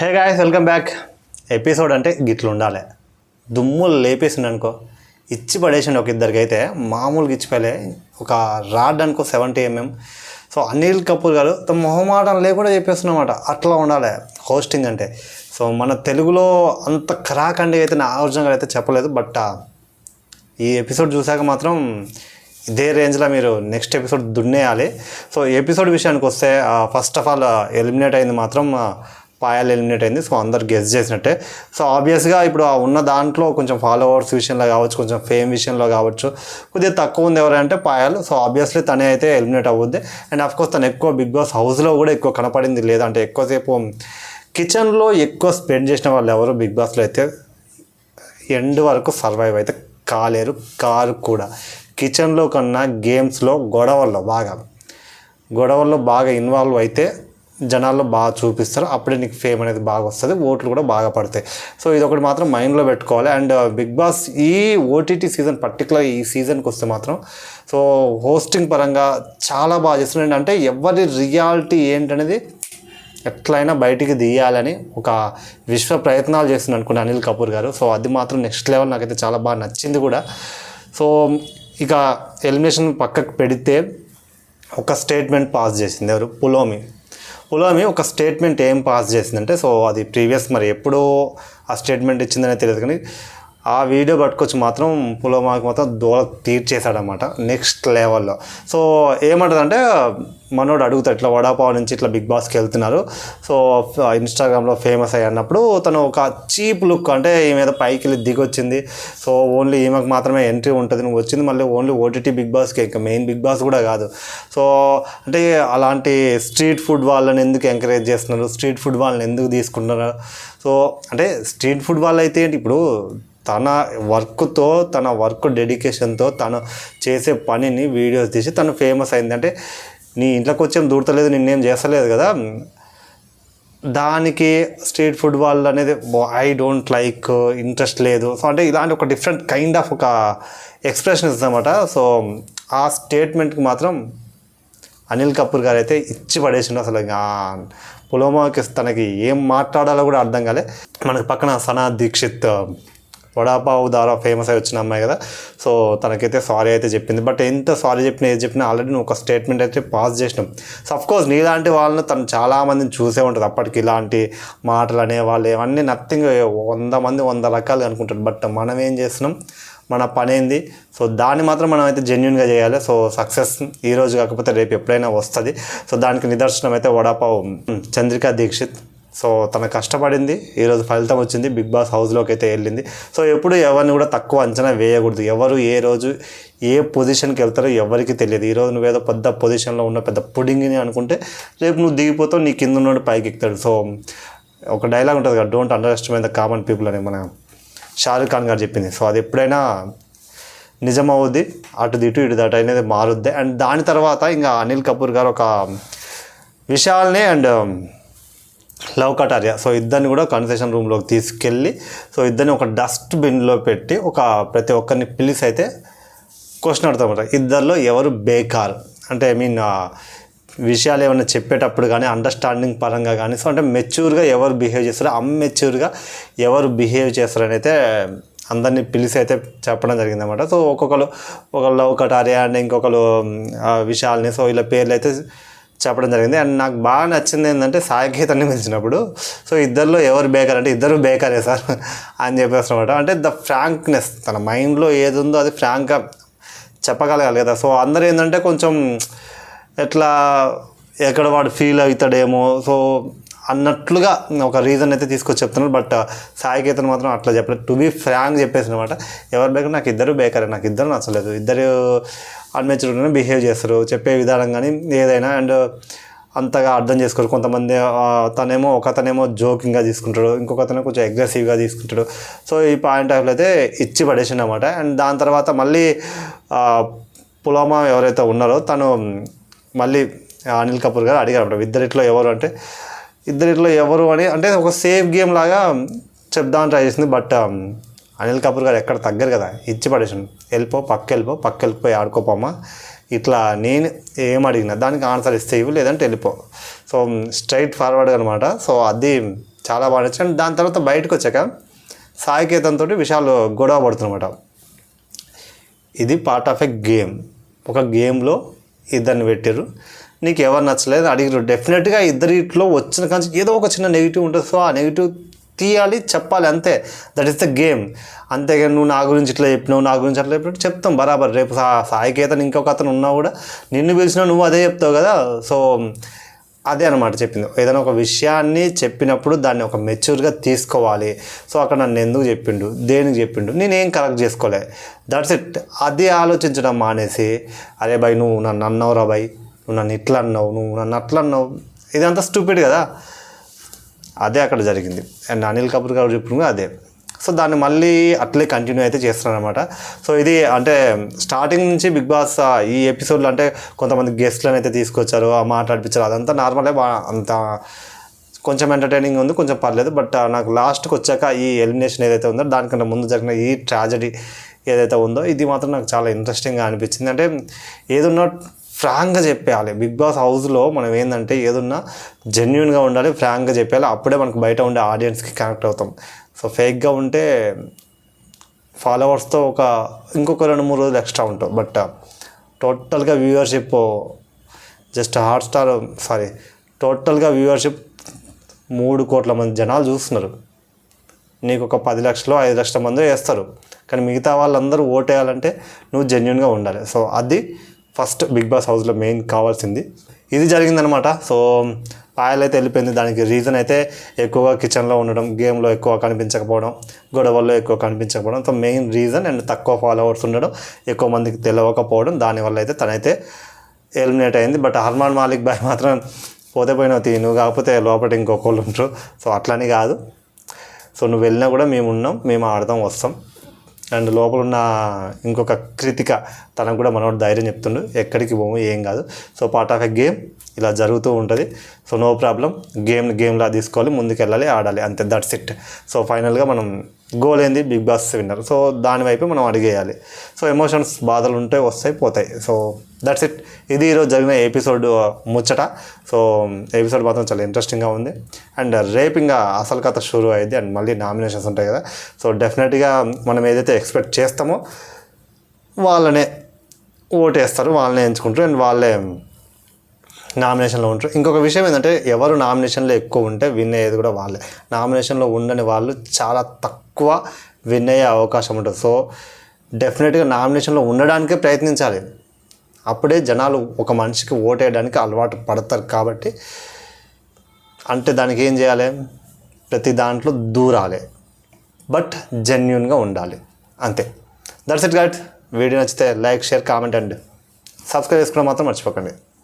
Hey guys welcome back episode అంటే గిట్లు ఉండాలి. దుమ్ములు లేపేసిండు అనుకో ఇచ్చి పడేసిండు ఒక ఇద్దరికి అయితే మామూలుగా ఇచ్చిపోయలే ఒక రాడ్ అనుకో seventy MM so Anil Kapoor గారు తమ మొహమాటం లేకుండా చెప్పేస్తున్నమాట అట్లా ఉండాలి హోస్టింగ్ అంటే. సో మన తెలుగులో అంత ఖరాఖండి అయితే నా ఒరిజినల్ అయితే చెప్పలేదు బట్ uh, ఈ ఎపిసోడ్ చూశాక మాత్రం ఇదే రేంజ్లో మీరు నెక్స్ట్ ఎపిసోడ్ దున్నేయాలి. సో ఎపిసోడ్ విషయానికి వస్తే ఫస్ట్ ఆఫ్ ఆల్ ఎలిమినేట్ అయింది మాత్రం uh, పాయాలు ఎలిమినేట్ అయింది సో అందరు గెస్ చేసినట్టే. సో ఆబ్వియస్గా ఇప్పుడు ఉన్న దాంట్లో కొంచెం ఫాలోవర్స్ విషయంలో కావచ్చు కొంచెం ఫేమ్ విషయంలో కావచ్చు కొద్దిగా తక్కువ ఉంది ఎవరంటే పాయాలు. సో ఆబ్వియస్లీ తనే అయితే ఎలిమినేట్ అవ్వద్ది. అండ్ అఫ్కోర్స్ తను ఎక్కువ బిగ్ బాస్ హౌస్లో కూడా ఎక్కువ కనపడింది. లేదంటే ఎక్కువసేపు కిచెన్లో ఎక్కువ స్పెండ్ చేసిన వాళ్ళు ఎవరు బిగ్ బాస్లో అయితే ఎండ్ వరకు సర్వైవ్ అయితే కాలేరు కారు కూడా. కిచెన్లో కన్నా గేమ్స్లో గొడవల్లో బాగా. గొడవల్లో బాగా ఇన్వాల్వ్ అయితే జనాల్లో బాగా చూపిస్తారు. అప్పుడే నీకు ఫేమ్ అనేది బాగా వస్తుంది. ఓట్లు కూడా బాగా పడతాయి. సో ఇది ఒకటి మాత్రం మైండ్లో పెట్టుకోవాలి. అండ్ uh, బిగ్ బాస్ ఈ ఓటీటీ సీజన్ పర్టికులర్ ఈ సీజన్కి వస్తే మాత్రం సో హోస్టింగ్ పరంగా చాలా బాగా చేస్తున్నాడు. అంటే ఎవరి రియాలిటీ ఏంటనేది ఎట్లయినా బయటికి తీయాలని ఒక విశ్వ ప్రయత్నాలు చేస్తుంది అనుకున్న అనిల్ కపూర్ గారు. సో అది మాత్రం నెక్స్ట్ లెవెల్ నాకైతే చాలా బాగా నచ్చింది కూడా. సో ఇక ఎలిమినేషన్ పక్కకు పెడితే ఒక స్టేట్మెంట్ పాస్ చేసింది ఎవరు? పులోమి. ఉలామి ఒక స్టేట్మెంట్ ఏం పాస్ చేసిందంటే సో అది ప్రీవియస్ మరి ఎప్పుడో ఆ స్టేట్మెంట్ ఇచ్చిందనే తెలియదు కానీ ఆ వీడియో పట్టుకొచ్చి మాత్రం పులోమాకి మాత్రం దూల తీర్చేశాడనమాట నెక్స్ట్ లెవెల్లో సో ఏమంటుందంటే మనోడు అడుగుతాడు ఇట్లా వడాపావ్ నుంచి ఇట్లా బిగ్ బాస్కి వెళ్తున్నారు. సో ఇన్స్టాగ్రామ్లో ఫేమస్ అయ్యన్నప్పుడు తను ఒక చీప్ లుక్ అంటే ఈమె మీద పైకి వెళ్ళి దిగొచ్చింది. సో ఓన్లీ ఈమెకు మాత్రమే ఎంట్రీ ఉంటుంది నువ్వు వచ్చింది మళ్ళీ ఓన్లీ ఓటీటీ బిగ్ బాస్కి ఇంకా మెయిన్ బిగ్ బాస్ కూడా కాదు. సో అంటే అలాంటి స్ట్రీట్ ఫుడ్ వాళ్ళని ఎందుకు ఎంకరేజ్ చేస్తున్నారు? స్ట్రీట్ ఫుడ్ వాళ్ళని ఎందుకు తీసుకుంటున్నారు? సో అంటే స్ట్రీట్ ఫుడ్ వాళ్ళు అయితే ఏంటి ఇప్పుడు తన వర్క్తో తన వర్క్ డెడికేషన్తో తను చేసే పనిని వీడియోస్ తీసి తను ఫేమస్ అయింది. అంటే నీ ఇంట్లోకి వచ్చేం దూరతలేదు నిన్నేం చేస్తలేదు కదా? దానికి స్ట్రీట్ ఫుడ్ వాళ్ళు అనేది ఐ డోంట్ లైక్ ఇంట్రెస్ట్ లేదు. సో అంటే ఇలాంటి ఒక డిఫరెంట్ కైండ్ ఆఫ్ ఒక ఎక్స్ప్రెషన్ ఇస్తుందన్నమాట. సో ఆ స్టేట్మెంట్కి మాత్రం అనిల్ కపూర్ గారు అయితే ఇచ్చి పడేసిండు అసలు. పులోమాకి తనకి ఏం మాట్లాడాలో కూడా అర్థం కాలే. మనకు పక్కన సనా దీక్షిత్ వడాపావ్ ద్వారా ఫేమస్ అయి వచ్చిన అమ్మాయి కదా. సో తనకైతే సారీ అయితే చెప్పింది. బట్ ఎంత సారీ చెప్పినా ఏది చెప్పినా ఆల్రెడీ నువ్వు ఒక స్టేట్మెంట్ అయితే పాస్ చేసినాం కోర్స్ నీలాంటి వాళ్ళని తను చాలామందిని చూసే ఉంటుంది. అప్పటికి ఇలాంటి మాటలు అనే వాళ్ళు ఇవన్నీ నథింగ్ వంద మంది వంద రకాలు అనుకుంటారు. బట్ మనం ఏం చేస్తున్నాం? మన పని ఏంది? సో దాన్ని మాత్రం మనం అయితే జెన్యున్గా చేయాలి. సో సక్సెస్ ఈరోజు కాకపోతే రేపు ఎప్పుడైనా వస్తుంది. సో దానికి నిదర్శనం అయితే వడాపావ్ చంద్రికా దీక్షిత్. సో తన కష్టపడింది ఈరోజు ఫలితం వచ్చింది బిగ్ బాస్ హౌస్లోకి అయితే వెళ్ళింది. సో ఎప్పుడు ఎవరిని కూడా తక్కువ అంచనా వేయకూడదు. ఎవరు ఏ రోజు ఏ పొజిషన్కి వెళ్తారో ఎవరికి తెలియదు. ఈరోజు నువ్వేదో పెద్ద పొజిషన్లో ఉన్న పెద్ద పుడింగిని అనుకుంటే రేపు నువ్వు దిగిపోతావు నీ కింద నుండి పైకి ఎక్కుతాడు. సో ఒక డైలాగ్ ఉంటుంది కదా don't underestimate the common people అని మన షారుఖ్ ఖాన్ గారు చెప్పింది. సో అది ఎప్పుడైనా నిజం అవుద్ది అటు ఇటు ఇటు దటు అనేది మారుద్ది. అండ్ దాని తర్వాత ఇంకా అనిల్ కపూర్ గారు ఒక విషయాల్ని అండ్ లవ్ కటారియా. సో ఇద్దరిని కూడా కన్సెషన్ రూమ్లోకి తీసుకెళ్ళి సో ఇద్దరిని ఒక డస్ట్ బిన్లో పెట్టి ఒక ప్రతి ఒక్కరిని పిలిచి అయితే క్వశ్చన్ అడుగుతామన్నమాట ఇద్దరిలో ఎవరు బేకార్? అంటే ఐ మీన్ విషయాలు ఏమైనా చెప్పేటప్పుడు కానీ అండర్స్టాండింగ్ పరంగా కానీ సో అంటే మెచ్యూర్గా ఎవరు బిహేవ్ చేస్తారో అమ్మెచ్యూర్గా ఎవరు బిహేవ్ చేస్తారని అయితే అందరినీ పిలిచి అయితే చెప్పడం జరిగింది అనమాట సో ఒక్కొక్కరు ఒక లవ్ అండ్ ఇంకొకరు విషయాలని సో ఇలా పేర్లు అయితే చెప్పడం జరిగింది. అండ్ నాకు బాగా నచ్చింది ఏంటంటే సాయి గీతాన్ని పిలిచినప్పుడు. సో ఇద్దరిలో ఎవరు బేకర్ అంటే ఇద్దరు బేకరే సార్ అని చెప్పేసి అనమాట అంటే ద ఫ్రాంక్నెస్ తన మైండ్లో ఏది ఉందో అది ఫ్రాంక్గా చెప్పగలగాలి కదా. సో అందరూ ఏంటంటే కొంచెం ఎట్లా ఎక్కడ వాడు ఫీల్ అవుతాడేమో. సో అన్నట్లుగా ఒక రీజన్ అయితే తీసుకొచ్చి చెప్తున్నారు. బట్ uh, సాయికేతన్ మాత్రం అట్లా చెప్పలేదు. టు బీ ఫ్రాంక్ చెప్పేసి అనమాట ఎవరు బేకర్? నాకు ఇద్దరు బేకరే. నాకు ఇద్దరు నచ్చలేదు. ఇద్దరు అన్మెచ్యూర్గానే బిహేవ్ చేస్తారు. చెప్పే విధానం కానీ ఏదైనా. అండ్ uh, అంతగా అర్థం చేసుకోరు. కొంతమంది ఆ, తనేమో ఒకతనేమో జోకింగ్గా తీసుకుంటాడు. ఇంకొకతనే కొంచెం అగ్రెసివ్గా తీసుకుంటాడు. సో ఈ పాయింట్ ఆఫ్ అయితే ఇచ్చి పడేసిండు అనమాట అండ్ దాని తర్వాత మళ్ళీ పులామా పులోమా ఎవరైతే ఉన్నారో తను మళ్ళీ అనిల్ కపూర్ గారు అడిగారు అన్నమాట ఇద్దరిట్లో ఎవరు అంటే ఇద్దరిట్లో ఎవరు అని అంటే ఒక సేఫ్ గేమ్ లాగా చెప్దామని ట్రై చేసింది బట్ um, అనిల్ కపూర్ గారు ఎక్కడ తగ్గరు కదా. ఇచ్చి పడేసాను వెళ్ళిపో పక్క వెళ్ళిపో పక్క వెళ్ళిపోయి ఆడుకోపోమ్మా ఇట్లా నేను ఏం అడిగినా దానికి ఆన్సర్ ఇస్తే ఇవ్వు లేదంటే వెళ్ళిపో. సో స్ట్రైట్ ఫార్వర్డ్ అనమాట సో అది చాలా బాగా నచ్చింది. అండ్ దాని తర్వాత బయటకు వచ్చాక సాయికేతంతో విషయాలు గొడవ పడుతున్నమాట. ఇది పార్ట్ ఆఫ్ ఎ గేమ్ ఒక గేమ్లో ఇద్దరిని పెట్టారు నీకు ఎవరు నచ్చలేదు అడిగారు డెఫినెట్గా ఇద్దరిట్లో వచ్చిన కానీ ఏదో ఒక చిన్న నెగిటివ్ ఉంటుంది. సో ఆ నెగిటివ్ తీయాలి చెప్పాలి అంతే. దట్ ఈస్ ద గేమ్ అంతేగా నువ్వు నా గురించి ఇట్లా చెప్పినావు నా గురించి అట్లా చెప్పినట్టు చెప్తాం. బరాబర్. రేపు సాయికి అతను ఇంకొక అతను ఉన్నా కూడా నిన్ను పిలిచినా నువ్వు అదే చెప్తావు కదా. సో అదే అనమాట చెప్పింది. ఏదైనా ఒక విషయాన్ని చెప్పినప్పుడు దాన్ని ఒక మెచ్యూర్గా తీసుకోవాలి. సో అక్కడ నన్ను ఎందుకు చెప్పిండు? దేనికి చెప్పిండు? నేనేం కరెక్ట్ చేసుకోలే. దట్స్ ఇట్ అది ఆలోచించడం మానేసి అరే బాయ్ నువ్వు నన్ను అన్నావురా బాయ్. నువ్వు నన్ను ఇట్లా అన్నావు నువ్వు నన్ను అట్లా అన్నావు ఇదంతా స్టూపిడ్ కదా. అదే అక్కడ జరిగింది. అండ్ అనిల్ కపూర్ గారు చెప్పిన అదే. సో దాన్ని మళ్ళీ అట్లే కంటిన్యూ అయితే చేస్తున్నారనమాట సో ఇది అంటే స్టార్టింగ్ నుంచి బిగ్ బాస్ ఈ ఎపిసోడ్లో అంటే కొంతమంది గెస్ట్లను అయితే తీసుకొచ్చారు ఆ మాట్లాడిపించారు అదంతా నార్మలే బా అంత కొంచెం ఎంటర్టైనింగ్ ఉంది కొంచెం పర్లేదు. బట్ నాకు లాస్ట్కి వచ్చాక ఈ ఎలిమినేషన్ ఏదైతే ఉందో దానికన్నా ముందు జరిగిన ఈ ట్రాజడీ ఏదైతే ఉందో ఇది మాత్రం నాకు చాలా ఇంట్రెస్టింగ్గా అనిపించింది. అంటే ఏదున్నా ఫ్రాంక్గా చెప్పేయాలి. బిగ్ బాస్ హౌస్లో మనం ఏంటంటే ఏదున్నా జెన్యున్గా ఉండాలి ఫ్రాంక్గా చెప్పేయాలి. అప్పుడే మనకు బయట ఉండే ఆడియన్స్కి కనెక్ట్ అవుతాం. సో ఫేక్గా ఉంటే ఫాలోవర్స్తో ఒక ఇంకొక రెండు మూడు రోజులు ఎక్స్ట్రా ఉంటాం. బట్ టోటల్గా వ్యూవర్షిప్ జస్ట్ హాట్స్టార్ సారీ టోటల్గా వ్యూవర్షిప్ మూడు కోట్ల మంది జనాలు చూస్తున్నారు. నీకు ఒక పది లక్షలు ఐదు లక్షల మంది వేస్తారు. కానీ మిగతా వాళ్ళందరూ ఓటేయాలంటే నువ్వు జెన్యున్గా ఉండాలి. సో అది ఫస్ట్ బిగ్ బాస్ హౌస్లో మెయిన్ కావాల్సింది. ఇది జరిగిందనమాట సో పాయల్ అయితే వెళ్ళిపోయింది. దానికి రీజన్ అయితే ఎక్కువగా కిచెన్లో ఉండడం గేమ్లో ఎక్కువ కనిపించకపోవడం గొడవల్లో ఎక్కువ కనిపించకపోవడం. సో మెయిన్ రీజన్ అండ్ తక్కువ ఫాలోవర్స్ ఉండడం ఎక్కువ మందికి తెలియకపోవడం దానివల్ల అయితే తనైతే ఎలిమినేట్ అయింది. బట్ హర్మాన్ మాలిక్ బాయ్ మాత్రం పోతే పోయినావు తీ నువ్వు కాకపోతే లోపల ఇంకొకళ్ళు ఉంటారు. సో అట్లని కాదు. సో నువ్వు వెళ్ళినా కూడా మేము ఉన్నాం. మేము ఆడదాం వస్తాం. అండ్ లోపల ఉన్న ఇంకొక కృతిక తనకు కూడా మనోడు ధైర్యం చెప్తుండు ఎక్కడికి పోము ఏం కాదు. So part of a game ఇలా జరుగుతూ ఉంటుంది. సో నో ప్రాబ్లం గేమ్ గేమ్లా తీసుకోవాలి ముందుకు వెళ్ళాలి ఆడాలి. అంతే దట్స్ ఇట్ సో ఫైనల్గా మనం గోల్ ఏంది? బిగ్ బాస్ విన్నర్ సో దాని వైపు మనం అడిగేయాలి. సో ఎమోషన్స్ బాధలు ఉంటే వస్తాయి పోతాయి. సో దట్స్ ఇట్ ఇది ఈరోజు జరిగిన ఎపిసోడ్ ముచ్చట. సో ఎపిసోడ్ మాత్రం చాలా ఇంట్రెస్టింగ్గా ఉంది. అండ్ రేపు ఇంకా అసలు కథ షురూ అయింది. అండ్ మళ్ళీ నామినేషన్స్ ఉంటాయి కదా. సో డెఫినెట్గా మనం ఏదైతే ఎక్స్పెక్ట్ చేస్తామో వాళ్ళనే ఓటేస్తారు వాళ్ళనే ఎంచుకుంటారు అండ్ వాళ్ళే నామినేషన్లో ఉంటారు. ఇంకొక విషయం ఏంటంటే ఎవరు నామినేషన్లో ఎక్కువ ఉంటే విన్ అయ్యేది కూడా వాళ్ళే. నామినేషన్లో ఉండని వాళ్ళు చాలా తక్కువ విన్ అయ్యే అవకాశం ఉంటుంది. సో డెఫినెట్గా నామినేషన్లో ఉండడానికే ప్రయత్నించాలి. అప్పుడే జనాలు ఒక మనిషికి ఓటేయడానికి అలవాటు పడతారు కాబట్టి అంటే దానికి ఏం చేయాలి? ప్రతి దాంట్లో దూరాలి. బట్ జెన్యున్గా ఉండాలి. అంతే. దట్స్ ఇట్ గట్ వీడియో నచ్చితే like share comment and subscribe చేసుకోవడం మాత్రం మర్చిపోకండి.